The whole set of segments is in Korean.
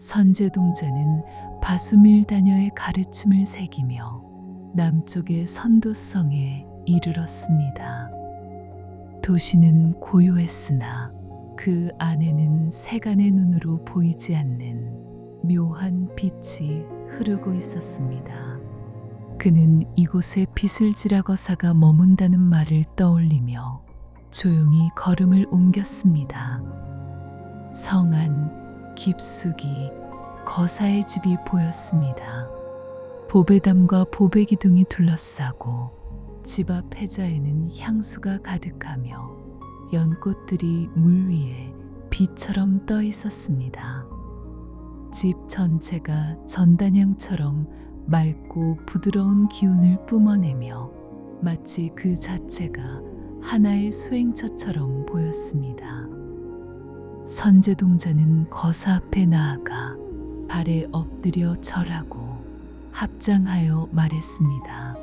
선제동자는 바수밀 다녀의 가르침을 새기며 남쪽의 선도성에 이르렀습니다. 도시는 고요했으나 그 안에는 세간의 눈으로 보이지 않는 묘한 빛이 흐르고 있었습니다. 그는 이곳에 비슬지라 거사가 머문다는 말을 떠올리며 조용히 걸음을 옮겼습니다. 성안, 깊숙이 거사의 집이 보였습니다. 보배담과 보배기둥이 둘러싸고 집 앞 해자에는 향수가 가득하며 연꽃들이 물 위에 비처럼 떠 있었습니다. 집 전체가 전단향처럼 맑고 부드러운 기운을 뿜어내며 마치 그 자체가 하나의 수행처처럼 보였습니다. 선제동자는 거사 앞에 나아가 발에 엎드려 절하고 합장하여 말했습니다.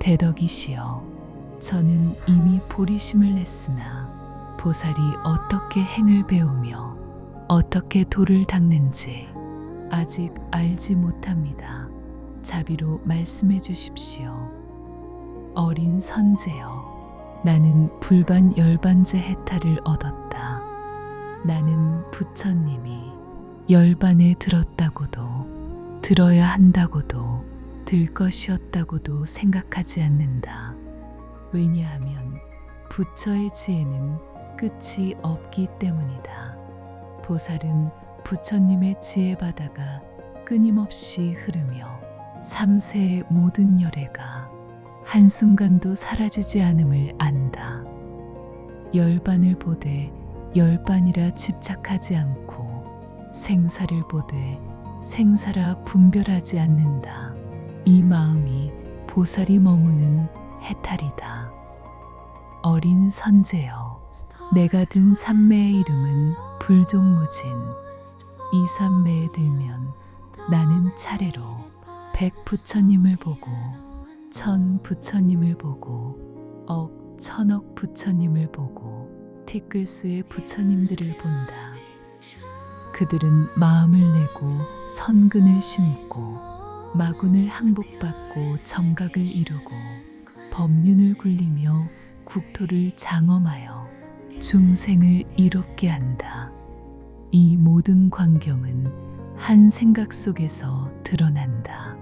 대덕이시여, 저는 이미 보리심을 냈으나 보살이 어떻게 행을 배우며 어떻게 돌을 닦는지 아직 알지 못합니다. 자비로 말씀해 주십시오. 어린 선제여, 나는 불반 열반제 해탈을 얻었다. 나는 부처님이 열반에 들었다고도 들어야 한다고도 들 것이었다고도 생각하지 않는다. 왜냐하면 부처의 지혜는 끝이 없기 때문이다. 보살은 부처님의 지혜 바다가 끊임없이 흐르며 삼세의 모든 열애가 한순간도 사라지지 않음을 안다. 열반을 보되 열반이라 집착하지 않고 생사를 보되 생사라 분별하지 않는다. 이 마음이 보살이 머무는 해탈이다. 어린 선제여, 내가 든 삼매의 이름은 불종무진. 이 삼매에 들면 나는 차례로 백 부처님을 보고 천 부처님을 보고 억 천억 부처님을 보고 티끌수의 부처님들을 본다. 그들은 마음을 내고 선근을 심고 마군을 항복받고 정각을 이루고 법륜을 굴리며 국토를 장엄하여 중생을 이롭게 한다. 이 모든 광경은 한 생각 속에서 드러난다.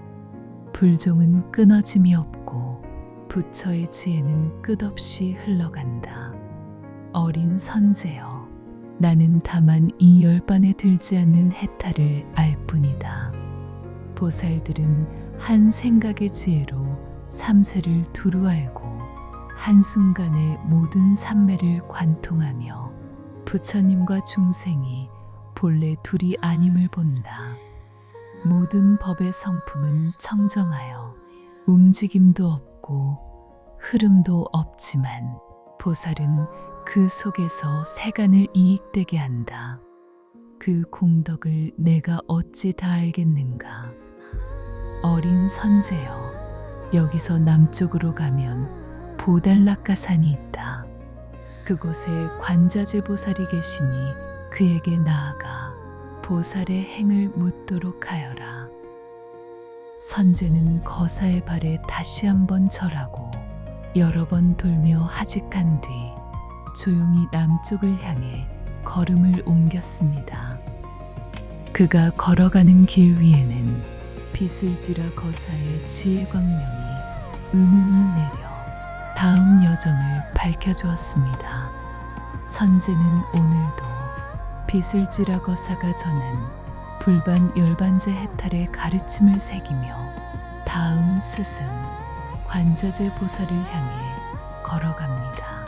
불종은 끊어짐이 없고 부처의 지혜는 끝없이 흘러간다. 어린 선제여, 나는 다만 이 열반에 들지 않는 해탈을 알 뿐이다. 보살들은 한 생각의 지혜로 삼세를 두루 알고 한순간에 모든 삼매를 관통하며 부처님과 중생이 본래 둘이 아님을 본다. 모든 법의 성품은 청정하여 움직임도 없고 흐름도 없지만 보살은 그 속에서 세간을 이익되게 한다. 그 공덕을 내가 어찌 다 알겠는가? 어린 선제여, 여기서 남쪽으로 가면 보달락가산이 있다. 그곳에 관자재 보살이 계시니 그에게 나아가 보살의 행을 묻도록 하여라. 선제는 거사의 발에 다시 한번 절하고 여러 번 돌며 하직한 뒤 조용히 남쪽을 향해 걸음을 옮겼습니다. 그가 걸어가는 길 위에는 비슬지라 거사의 지혜 광명이 은은히 내려 다음 여정을 밝혀주었습니다. 선제는 오늘도 비슬지라 거사가 전한 불반 열반제 해탈의 가르침을 새기며 다음 스승 관자재 보살을 향해 걸어갑니다.